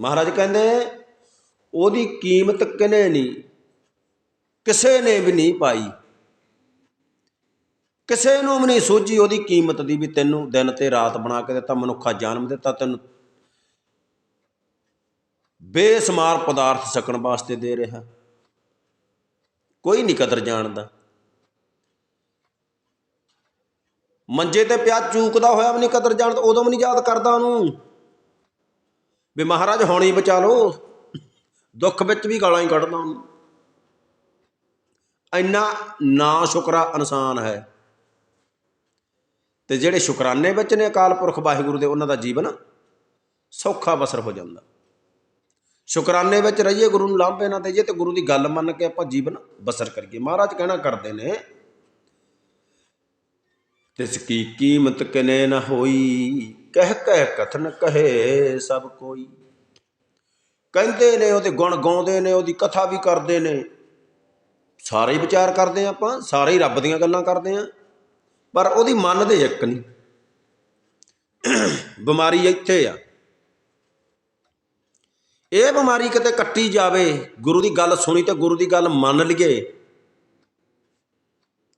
ਮਹਾਰਾਜ ਕਹਿੰਦੇ, ਉਹਦੀ ਕੀਮਤ ਕਿਨੇ ਨਹੀਂ ਕਿਸੇ ਨੇ ਵੀ ਨਹੀਂ ਪਾਈ। ਕਿਸੇ ਨੂੰ ਵੀ ਨਹੀਂ ਸੋਝੀ ਉਹਦੀ ਕੀਮਤ ਦੀ ਵੀ ਤੈਨੂੰ ਦਿਨ ਤੇ ਰਾਤ ਬਣਾ ਕੇ ਦਿੱਤਾ, ਮਨੁੱਖਾ ਜਨਮ ਦਿੱਤਾ ਤੈਨੂੰ। ਬੇਸਮਾਰ ਪਦਾਰਥ ਸਕਣ ਵਾਸਤੇ ਦੇ ਰਿਹਾ। ਕੋਈ ਨਹੀਂ ਕਦਰ ਜਾਣਦਾ। ਮੰਜੇ ਤੇ ਪਿਆ ਚੂਕਦਾ ਹੋਇਆ ਵੀ ਨਹੀਂ ਕਦਰ ਜਾਣਦਾ, ਉਦੋਂ ਵੀ ਨਹੀਂ ਯਾਦ ਕਰਦਾ ਉਹਨੂੰ। ਵੀ ਮਹਾਰਾਜ ਹੁਣ ਹੀ ਬਚਾ ਲਓ, ਦੁੱਖ ਵਿੱਚ ਵੀ ਗਾਲਾਂ ਹੀ ਕੱਢਦਾ ਉਹਨੂੰ। ਇੰਨਾ ਨਾ ਸ਼ੁਕਰਾ ਇਨਸਾਨ ਹੈ। ਤੇ ਜਿਹੜੇ ਸ਼ੁਕਰਾਨੇ ਵਿੱਚ ਨੇ ਅਕਾਲ ਪੁਰਖ ਵਾਹਿਗੁਰੂ ਦੇ, ਉਹਨਾਂ ਦਾ ਜੀਵਨ ਸੌਖਾ ਬਸਰ ਹੋ ਜਾਂਦਾ। ਸ਼ੁਕਰਾਨੇ ਵਿੱਚ ਰਹੀਏ ਗੁਰੂ ਨੂੰ ਲਾਂਭੇ ਨਾ ਦੇਈਏ ਤੇ ਗੁਰੂ ਦੀ ਗੱਲ ਮੰਨ ਕੇ ਆਪਾਂ ਜੀਵਨ ਬਸਰ ਕਰੀਏ। ਮਹਾਰਾਜ ਕਹਿਣਾ ਕਰਦੇ ਨੇ, ਤਿਸ ਕੀ ਕੀਮਤ ਕਿਨੇ ਨਾ ਹੋਈ, ਕਹਿ ਕਹਿ ਕਥਨ ਕਹੇ ਸਭ ਕੋਈ। ਕਹਿੰਦੇ ਨੇ ਉਹਦੇ ਗੁਣ ਗਾਉਂਦੇ ਨੇ, ਉਹਦੀ ਕਥਾ ਵੀ ਕਰਦੇ ਨੇ। ਸਾਰੇ ਵਿਚਾਰ ਕਰਦੇ ਹਾਂ ਆਪਾਂ, ਸਾਰੇ ਹੀ ਰੱਬ ਦੀਆਂ ਗੱਲਾਂ ਕਰਦੇ ਆ ਪਰ ਉਹਦੀ ਮੰਨਦੇ ਇੱਕ ਨਹੀਂ। ਬਿਮਾਰੀ ਇੱਥੇ ਆ। ਇਹ ਬਿਮਾਰੀ ਕਿਤੇ ਕੱਟੀ ਜਾਵੇ, ਗੁਰੂ ਦੀ ਗੱਲ ਸੁਣੀ ਤੇ ਗੁਰੂ ਦੀ ਗੱਲ ਮੰਨ ਲਈਏ,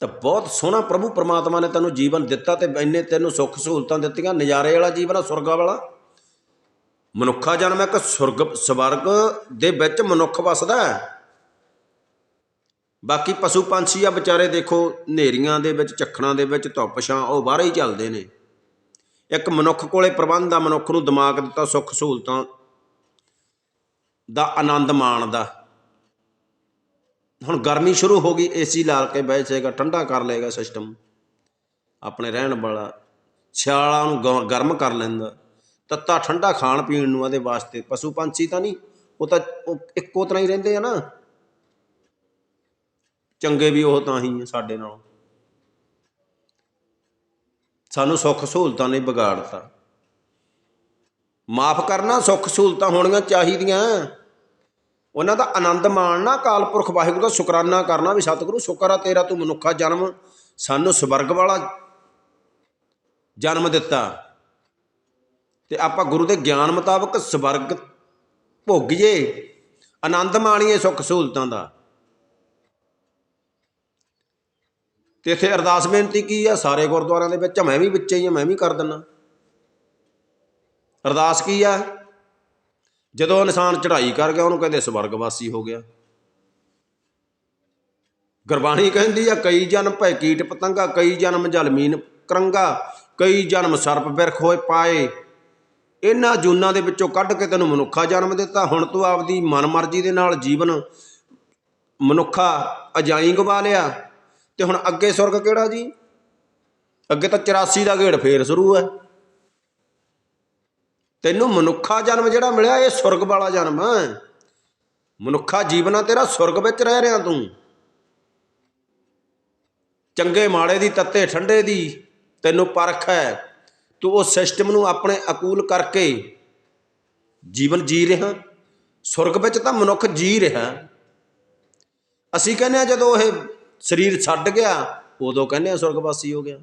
ਤਾਂ ਬਹੁਤ ਸੋਹਣਾ ਪ੍ਰਭੂ ਪਰਮਾਤਮਾ ਨੇ ਤੈਨੂੰ ਜੀਵਨ ਦਿੱਤਾ ਤੇ ਇੰਨੇ ਤੈਨੂੰ ਸੁੱਖ ਸਹੂਲਤਾਂ ਦਿੱਤੀਆਂ। ਨਜ਼ਾਰੇ ਵਾਲਾ ਜੀਵਨ ਆ, ਸੁਰਗਾ ਵਾਲਾ। ਮਨੁੱਖਾ ਜਨਮ ਇੱਕ ਸੁਰਗ, ਸਵਰਗ ਦੇ ਵਿੱਚ ਮਨੁੱਖ ਵਸਦਾ ਹੈ। ਬਾਕੀ ਪਸ਼ੂ ਪੰਛੀ ਆ ਵਿਚਾਰੇ ਦੇਖੋ, ਹਨੇਰੀਆਂ ਦੇ ਵਿੱਚ ਝੱਖੜਾਂ ਦੇ ਵਿੱਚ ਧੁੱਪ ਛਾਂ ਉਹ ਬਾਹਰ ਹੀ ਚੱਲਦੇ ਨੇ। ਇੱਕ ਮਨੁੱਖ ਕੋਲੇ ਪ੍ਰਬੰਧ ਆ, ਮਨੁੱਖ ਨੂੰ ਦਿਮਾਗ ਦਿੱਤਾ ਸੁੱਖ ਸਹੂਲਤਾਂ ਦਾ ਆਨੰਦ ਮਾਣਦਾ ਹੁਣ ਗਰਮੀ ਸ਼ੁਰੂ ਹੋ ਗਈ, ਏਸੀ ਲਾ ਕੇ ਬਹਿ ਜਾਏਗਾ, ਠੰਡਾ ਕਰ ਲਏਗਾ ਸਿਸਟਮ ਆਪਣੇ ਰਹਿਣ ਵਾਲਾ ਸਿਆਲਾਂ ਨੂੰ ਗਰਮ ਕਰ ਲੈਂਦਾ। ਤੱਤਾ ਠੰਡਾ ਖਾਣ ਪੀਣ ਨੂੰ ਉਹਦੇ ਵਾਸਤੇ। ਪਸ਼ੂ ਪੰਛੀ ਤਾਂ ਨਹੀਂ, ਉਹ ਤਾਂ ਇੱਕੋ ਤਰ੍ਹਾਂ ਹੀ ਰਹਿੰਦੇ ਆ ਨਾ। ਚੰਗੇ ਵੀ ਉਹ ਤਾਂ ਹੀ ਆ ਸਾਡੇ ਨਾਲੋਂ। ਸਾਨੂੰ ਸੁੱਖ ਸਹੂਲਤਾਂ ਨੇ ਵਿਗਾੜਤਾ। ਮਾਫ ਕਰਨਾ, ਸੁੱਖ ਸਹੂਲਤਾਂ ਹੋਣੀਆਂ ਚਾਹੀਦੀਆਂ। ਉਹਨਾਂ ਦਾ ਆਨੰਦ ਮਾਣਨਾ, ਅਕਾਲ ਪੁਰਖ ਵਾਹਿਗੁਰੂ ਦਾ ਸ਼ੁਕਰਾਨਾ ਕਰਨਾ ਵੀ ਸਤਿਗੁਰੂ, ਸ਼ੁਕਰ ਆ ਤੇਰਾ ਤੂੰ ਮਨੁੱਖਾ ਜਨਮ, ਸਾਨੂੰ ਸਵਰਗ ਵਾਲਾ ਜਨਮ ਦਿੱਤਾ। ਤੇ ਆਪਾਂ ਗੁਰੂ ਦੇ ਗਿਆਨ ਮੁਤਾਬਕ ਸਵਰਗ ਭੋਗੀਏ। ਆਨੰਦ ਮਾਣੀਏ ਸੁੱਖ ਸਹੂਲਤਾਂ ਦਾ। ਤੇ ਇੱਥੇ ਅਰਦਾਸ ਬੇਨਤੀ ਕੀ ਆ? ਸਾਰੇ ਗੁਰਦੁਆਰਿਆਂ ਦੇ ਵਿੱਚ ਮੈਂ ਵੀ ਵਿੱਚ ਹੀ ਆ, ਮੈਂ ਵੀ ਕਰ ਦਿੰਨਾ। ਅਰਦਾਸ ਕੀ ਆ? ਜਦੋਂ ਇਨਸਾਨ ਚੜ੍ਹਾਈ ਕਰ ਗਿਆ, ਉਹਨੂੰ ਕਹਿੰਦੇ ਸਵਰਗ ਵਾਸੀ ਹੋ ਗਿਆ। ਗੁਰਬਾਣੀ ਕਹਿੰਦੀ ਆ, ਕਈ ਜਨਮ ਭੈ ਕੀਟ ਪਤੰਗਾ, ਕਈ ਜਨਮ ਜਲਮੀਨ ਕਰੰਗਾ, ਕਈ ਜਨਮ ਸਰਪ ਬਿਰਖ ਹੋਏ ਪਾਏ। ਇਹਨਾਂ ਜੂਨਾਂ ਦੇ ਵਿੱਚੋਂ ਕੱਢ ਕੇ ਤੈਨੂੰ ਮਨੁੱਖਾ ਜਨਮ ਦਿੱਤਾ। ਹੁਣ ਤੂੰ ਆਪਦੀ ਮਨਮਰਜ਼ੀ ਦੇ ਨਾਲ ਜੀਵਨ ਮਨੁੱਖਾ ਅਜਾਈ ਗਵਾ ਲਿਆ। ਤੇ ਹੁਣ ਅੱਗੇ ਸੁਰਗ ਕਿਹੜਾ ਜੀ? ਅੱਗੇ ਤਾਂ 84 ਦਾ ਗੇੜ ਫੇਰ ਸ਼ੁਰੂ ਹੈ। ਤੈਨੂੰ ਮਨੁੱਖਾ ਜਨਮ ਜਿਹੜਾ ਮਿਲਿਆ, ਇਹ ਸੁਰਗ ਵਾਲਾ ਜਨਮ ਹੈ। ਮਨੁੱਖਾ ਜੀਵਨਾ ਤੇਰਾ ਸੁਰਗ ਵਿੱਚ ਰਹਿ ਰਿਹਾ ਤੂੰ। ਚੰਗੇ ਮਾੜੇ ਦੀ, ਤੱਤੇ ਠੰਡੇ ਦੀ, ਤੈਨੂੰ ਪਰਖ ਹੈ। ਤੂੰ ਉਹ ਸਿਸਟਮ ਨੂੰ ਆਪਣੇ ਅਕੂਲ ਕਰਕੇ ਜੀਵਨ ਜੀ ਰਿਹਾ। ਸੁਰਗ ਵਿੱਚ ਤਾਂ ਮਨੁੱਖ ਜੀ ਰਿਹਾ। ਅਸੀਂ ਕਹਿੰਦੇ ਆ ਜਦੋਂ ਇਹ ਸਰੀਰ ਛੱਡ ਗਿਆ, ਉਦੋਂ ਕਹਿੰਦੇ ਆ ਸੁਰਗਵਾਸੀ ਹੋ ਗਿਆ।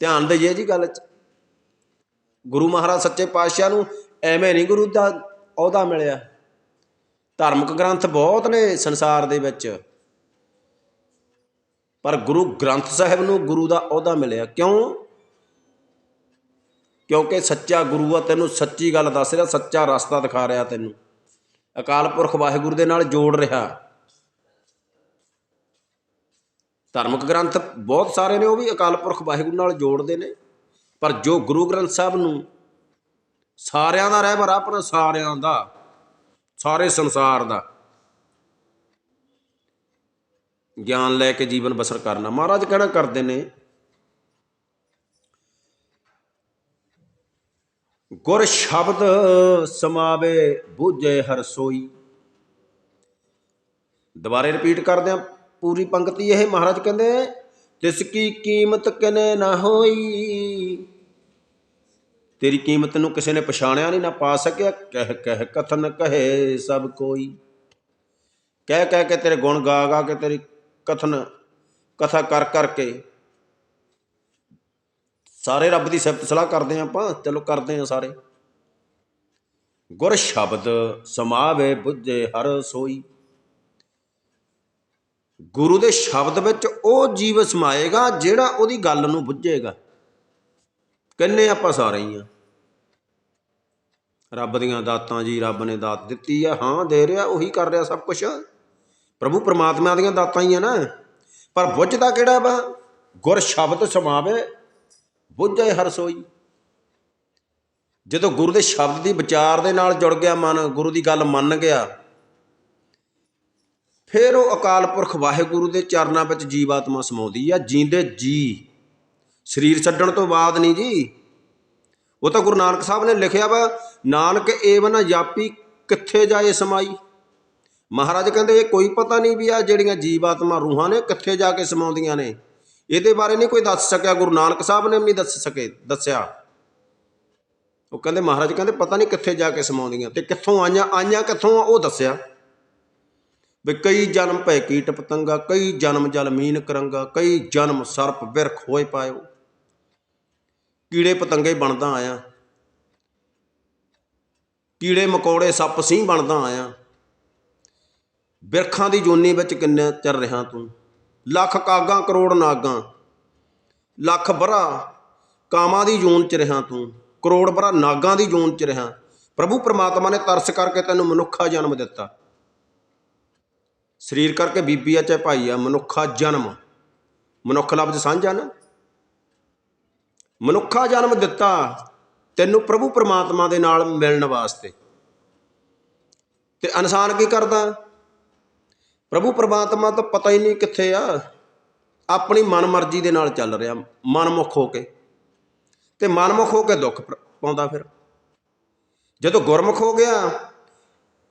ਧਿਆਨ ਦੇਈਏ ਜੀ ਗੱਲ 'ਚ। ਗੁਰੂ ਮਹਾਰਾਜ ਸੱਚੇ ਪਾਤਸ਼ਾਹ ਨੂੰ ਐਵੇਂ ਨਹੀਂ ਗੁਰੂ ਦਾ ਅਹੁਦਾ ਮਿਲਿਆ। ਧਾਰਮਿਕ ਗ੍ਰੰਥ ਬਹੁਤ ਨੇ ਸੰਸਾਰ ਦੇ ਵਿੱਚ। ਪਰ ਗੁਰੂ ਗ੍ਰੰਥ ਸਾਹਿਬ ਨੂੰ ਗੁਰੂ ਦਾ ਅਹੁਦਾ ਮਿਲਿਆ। ਕਿਉਂ? ਕਿਉਂਕਿ ਸੱਚਾ ਗੁਰੂ ਆ, ਤੈਨੂੰ ਸੱਚੀ ਗੱਲ ਦੱਸ ਰਿਹਾ, ਸੱਚਾ ਰਸਤਾ ਦਿਖਾ ਰਿਹਾ ਤੈਨੂੰ। ਅਕਾਲ ਪੁਰਖ ਵਾਹਿਗੁਰੂ ਦੇ ਨਾਲ ਜੋੜ ਰਿਹਾ। ਧਾਰਮਿਕ ਗ੍ਰੰਥ ਬਹੁਤ ਸਾਰੇ ਨੇ ਉਹ ਵੀ ਅਕਾਲ ਪੁਰਖ ਵਾਹਿਗੁਰੂ ਨਾਲ ਜੋੜਦੇ ਨੇ। ਪਰ ਜੋ ਗੁਰੂ ਗ੍ਰੰਥ ਸਾਹਿਬ ਨੂੰ ਸਾਰਿਆਂ ਦਾ ਰਹਿਬਰ ਆ, ਆਪਣਾ ਸਾਰਿਆਂ ਦਾ ਸਾਰੇ ਸੰਸਾਰ ਦਾ। ਗਿਆਨ ਲੈ ਕੇ ਜੀਵਨ ਬਸਰ ਕਰਨਾ। ਮਹਾਰਾਜ ਕਹਿਣਾ ਕਰਦੇ ਨੇ ਗੁਰ ਸ਼ਬਦ ਸਮਾਵੇ ਬੁਝੇ ਹਰ ਸੋਈ। ਦੁਬਾਰੇ ਰਿਪੀਟ ਕਰਦੇ ਆ ਪੂਰੀ ਪੰਕਤੀ ਇਹ ਮਹਾਰਾਜ ਕਹਿੰਦੇ ਤਿਸ ਕੀ ਕੀਮਤ ਕਿਨੇ ਨਾ ਹੋਈ। ਤੇਰੀ ਕੀਮਤ ਨੂੰ ਕਿਸੇ ਨੇ ਪਛਾਣਿਆ ਨਹੀਂ, ਨਾ ਪਾ ਸਕਿਆ, ਕਹਿ ਕਹਿ ਕਥਨ ਕਹੇ ਸਭ ਕੋਈ। ਕਹਿ ਕਹਿ ਕੇ ਤੇਰੇ ਗੁਣ ਗਾ ਗਾ ਕੇ ਤੇਰੀ ਕਥਨ, ਕਥਾ ਕਰ ਕਰਕੇ ਸਾਰੇ ਰੱਬ ਦੀ ਸਿਫਤ ਸਲਾਹ ਕਰਦੇ ਹਾਂ ਆਪਾਂ। ਚਲੋ ਕਰਦੇ ਹਾਂ ਸਾਰੇ। ਗੁਰ ਸ਼ਬਦ ਸਮਾਵੇ ਬੁੱਝੇ ਹਰ ਸੋਈ। ਗੁਰੂ ਦੇ ਸ਼ਬਦ ਵਿੱਚ ਉਹ ਜੀਵ ਸਮਾਏਗਾ ਜਿਹੜਾ ਉਹਦੀ ਗੱਲ ਨੂੰ ਬੁੱਝੇਗਾ। ਕਿੰਨੇ ਆਪਾਂ ਸਾਰੇ ਹੀ ਆ ਰੱਬ ਦੀਆਂ ਦਾਤਾਂ ਜੀ ਰੱਬ ਨੇ ਦਾਤ ਦਿੱਤੀ ਆ, ਹਾਂ ਦੇ ਰਿਹਾ, ਉਹੀ ਕਰ ਰਿਹਾ ਸਭ ਕੁਝ ਪ੍ਰਭੂ ਪਰਮਾਤਮਾ ਦੀਆਂ ਦਾਤਾਂ ਹੀ ਆ ਨਾ। ਪਰ ਬੁੱਝਦਾ ਕਿਹੜਾ ਵਾ? ਗੁਰ ਸ਼ਬਦ ਸਮਾਵੇ ਬੁੱਝੇ ਹਰ ਸੋਈ। ਜਦੋਂ ਗੁਰੂ ਦੇ ਸ਼ਬਦ ਦੀ ਵਿਚਾਰ ਦੇ ਨਾਲ ਜੁੜ ਗਿਆ ਮਨ, ਗੁਰੂ ਦੀ ਗੱਲ ਮੰਨ ਗਿਆ, ਫਿਰ ਉਹ ਅਕਾਲ ਪੁਰਖ ਵਾਹਿਗੁਰੂ ਦੇ ਚਰਨਾਂ ਵਿੱਚ ਜੀਵਾਤਮਾ ਸਮਾਉਂਦੀ ਆ, ਜੀਂਦੇ ਜੀ। ਸਰੀਰ ਛੱਡਣ ਤੋਂ ਬਾਅਦ ਨਹੀਂ ਜੀ। ਉਹ ਤਾਂ ਗੁਰੂ ਨਾਨਕ ਸਾਹਿਬ ਨੇ ਲਿਖਿਆ ਵਾ, ਨਾਨਕ ਏਵਨ ਜਾਪੀ, ਕਿੱਥੇ ਜਾਏ ਸਮਾਈ। ਮਹਾਰਾਜ ਕਹਿੰਦੇ, ਇਹ ਕੋਈ ਪਤਾ ਨਹੀਂ ਵੀ ਆ ਜਿਹੜੀਆਂ ਜੀਵਾਤਮਾ ਰੂਹਾਂ ਨੇ, ਕਿੱਥੇ ਜਾ ਕੇ ਸਮਾਉਂਦੀਆਂ ਨੇ। ਇਹਦੇ ਬਾਰੇ ਨਹੀਂ ਕੋਈ ਦੱਸ ਸਕਿਆ, ਗੁਰੂ ਨਾਨਕ ਸਾਹਿਬ ਨੇ ਵੀ ਨਹੀਂ ਦੱਸ ਸਕੇ, ਦੱਸਿਆ। ਉਹ ਕਹਿੰਦੇ, ਮਹਾਰਾਜ ਕਹਿੰਦੇ, ਪਤਾ ਨਹੀਂ ਕਿੱਥੇ ਜਾ ਕੇ ਸਮਾਉਂਦੀਆਂ ਤੇ ਕਿੱਥੋਂ ਆਈਆਂ ਆਈਆਂ ਕਿੱਥੋਂ ਆ, ਉਹ ਦੱਸਿਆ। ਵੀ ਕਈ ਜਨਮ ਭੈ ਕੀਟ ਪਤੰਗਾ, ਕਈ ਜਨਮ ਜਲ ਮੀਨ ਕਰੰਗਾ, ਕਈ ਜਨਮ ਸਰਪ ਬਿਰਖ ਹੋਏ ਪਾਇਓ। ਕੀੜੇ ਪਤੰਗੇ ਬਣਦਾ ਆਇਆ। ਕੀੜੇ ਮਕੌੜੇ ਸੱਪ ਸਿੰਘ ਬਣਦਾ ਆਇਆ। ਬਿਰਖਾਂ ਦੀ ਜੋਨੀ ਵਿੱਚ ਕਿੰਨੇ ਚਿਰ ਰਿਹਾ ਤੂੰ। ਲੱਖ ਕਾਗਾਂ, ਕਰੋੜ ਨਾਗਾਂ। ਲੱਖ ਬਰਾ ਕਾਮਾਂ ਦੀ ਜੂਨ ਚ ਰਿਹਾ ਤੂੰ। ਕਰੋੜ ਬਰਾ ਨਾਗਾਂ ਦੀ ਜੂਨ ਚ ਰਿਹਾ ਪ੍ਰਭੂ ਪ੍ਰਮਾਤਮਾ ਨੇ ਤਰਸ ਕਰਕੇ ਤੈਨੂੰ ਮਨੁੱਖਾ ਜਨਮ ਦਿੱਤਾ। ਸਰੀਰ ਕਰਕੇ ਬੀਬੀ ਆ ਚਾਹੇ ਭਾਈ ਆ, ਮਨੁੱਖਾ ਜਨਮ। ਮਨੁੱਖ ਲਫ਼ਜ਼ ਸਾਂਝਾ ਨਾ। ਮਨੁੱਖਾ ਜਨਮ ਦਿੱਤਾ ਤੈਨੂੰ ਪ੍ਰਭੂ ਪ੍ਰਮਾਤਮਾ ਦੇ ਨਾਲ ਮਿਲਣ ਵਾਸਤੇ। ਤੇ ਇਨਸਾਨ ਕੀ ਕਰਦਾ? ਪ੍ਰਭੂ ਪ੍ਰਮਾਤਮਾ ਤਾਂ ਪਤਾ ਹੀ ਨਹੀਂ ਕਿੱਥੇ ਆ। ਆਪਣੀ ਮਨਮਰਜ਼ੀ ਦੇ ਨਾਲ ਚੱਲ ਰਿਹਾ, ਮਨਮੁਖ ਹੋ ਕੇ। ਤੇ ਮਨਮੁਖ ਹੋ ਕੇ ਦੁੱਖ ਪਾਉਂਦਾ ਫਿਰ। ਜਦੋਂ ਗੁਰਮੁਖ ਹੋ ਗਿਆ,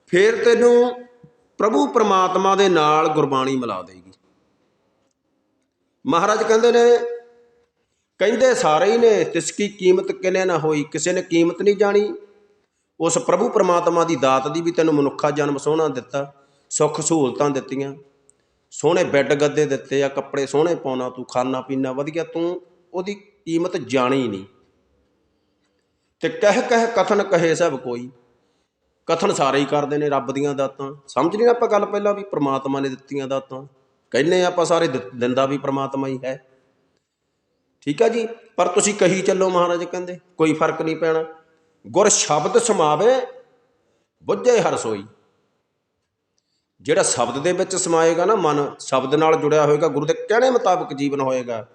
ਫਿਰ ਤੈਨੂੰ ਪ੍ਰਭੂ ਪ੍ਰਮਾਤਮਾ ਦੇ ਨਾਲ ਗੁਰਬਾਣੀ ਮਿਲਾ ਦੇਗੀ। ਮਹਾਰਾਜ ਕਹਿੰਦੇ ਨੇ, ਕਹਿੰਦੇ ਸਾਰੇ ਹੀ ਨੇ, ਤਿਸ ਕੀ ਕੀਮਤ ਕਿਨੇ ਨਾ ਹੋਈ, ਕਿਸੇ ਨੇ ਕੀਮਤ ਨਹੀਂ ਜਾਣੀ। ਉਸ ਪ੍ਰਭੂ ਪ੍ਰਮਾਤਮਾ ਦੀ ਦਾਤ ਦੀ ਵੀ ਤੈਨੂੰ ਮਨੁੱਖਾ ਜਨਮ ਸੋਹਣਾ ਦਿੱਤਾ। ਸੁੱਖ ਸਹੂਲਤਾਂ ਦਿੱਤੀਆਂ। ਸੋਹਣੇ ਬੈੱਡ ਗੱਦੇ ਦਿੱਤੇ ਆ, ਕੱਪੜੇ ਸੋਹਣੇ ਪਾਉਣਾ, ਤੂੰ ਖਾਣਾ ਪੀਣਾ ਵਧੀਆ, ਤੂੰ ਉਹਦੀ ਕੀਮਤ ਜਾਣੀ ਨਹੀਂ। ਤੇ ਕਹਿ ਕਹਿ ਕਥਨ ਕਹੇ ਸਭ ਕੋਈ। ਕਥਨ ਸਾਰੇ ਹੀ ਕਰਦੇ ਨੇ ਰੱਬ ਦੀਆਂ ਦਾਤਾਂ। ਸਮਝ ਨਹੀਂ ਆਪਾਂ ਗੱਲ ਪਹਿਲਾਂ ਵੀ ਪ੍ਰਮਾਤਮਾ ਨੇ ਦਿੱਤੀਆਂ ਦਾਤਾਂ। ਕਹਿੰਨੇ ਆਪਾਂ ਸਾਰੇ ਦਿੰਦਾ ਵੀ ਪ੍ਰਮਾਤਮਾ ਹੀ ਹੈ। ਠੀਕ ਆ ਜੀ? ਪਰ ਤੁਸੀਂ ਕਹੀ ਚੱਲੋ ਮਹਾਰਾਜ ਕਹਿੰਦੇ, ਕੋਈ ਫ਼ਰਕ ਨਹੀਂ ਪੈਣਾ। ਗੁਰ ਸ਼ਬਦ ਸਮਾਵੇ, ਬੁੱਝੇ ਹਰ ਸੋਈ। ਜਿਹੜਾ ਸ਼ਬਦ ਦੇ ਵਿੱਚ ਸਮਾਏਗਾ ਨਾ ਮਨ, ਸ਼ਬਦ ਨਾਲ ਜੁੜਿਆ ਹੋਏਗਾ, ਗੁਰੂ ਦੇ ਕਹਿਣੇ ਮੁਤਾਬਕ ਜੀਵਨ ਹੋਏਗਾ।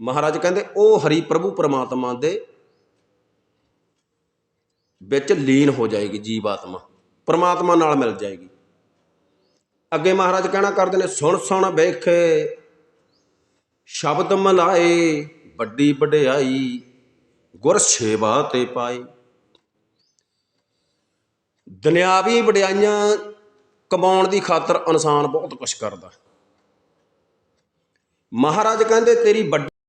ਮਹਾਰਾਜ ਕਹਿੰਦੇ, ਉਹ ਹਰੀ ਪ੍ਰਭੂ ਪਰਮਾਤਮਾ ਦੇ ਵਿੱਚ ਲੀਨ ਹੋ ਜਾਏਗੀ ਜੀਵਾਤਮਾ, ਪਰਮਾਤਮਾ ਨਾਲ ਮਿਲ ਜਾਏਗੀ। ਅੱਗੇ ਮਹਾਰਾਜ ਕਹਿਣਾ ਕਰਦੇ ਨੇ, ਸੁਣ ਸੁਣ ਵੇਖੇ, ਸ਼ਬਦ ਮਲਾਏ, ਵੱਡੀ ਵਡਿਆਈ, ਗੁਰ ਸੇਵਾ ਤੇ ਪਾਏ। ਦੁਨਿਆਵੀ ਵਡਿਆਈਆਂ ਕਮਾਉਣ ਦੀ ਖਾਤਰ ਇਨਸਾਨ ਬਹੁਤ ਕੁਝ ਕਰਦਾ ਮਹਾਰਾਜ ਕਹਿੰਦੇ ਤੇਰੀ ਵੱਡੀ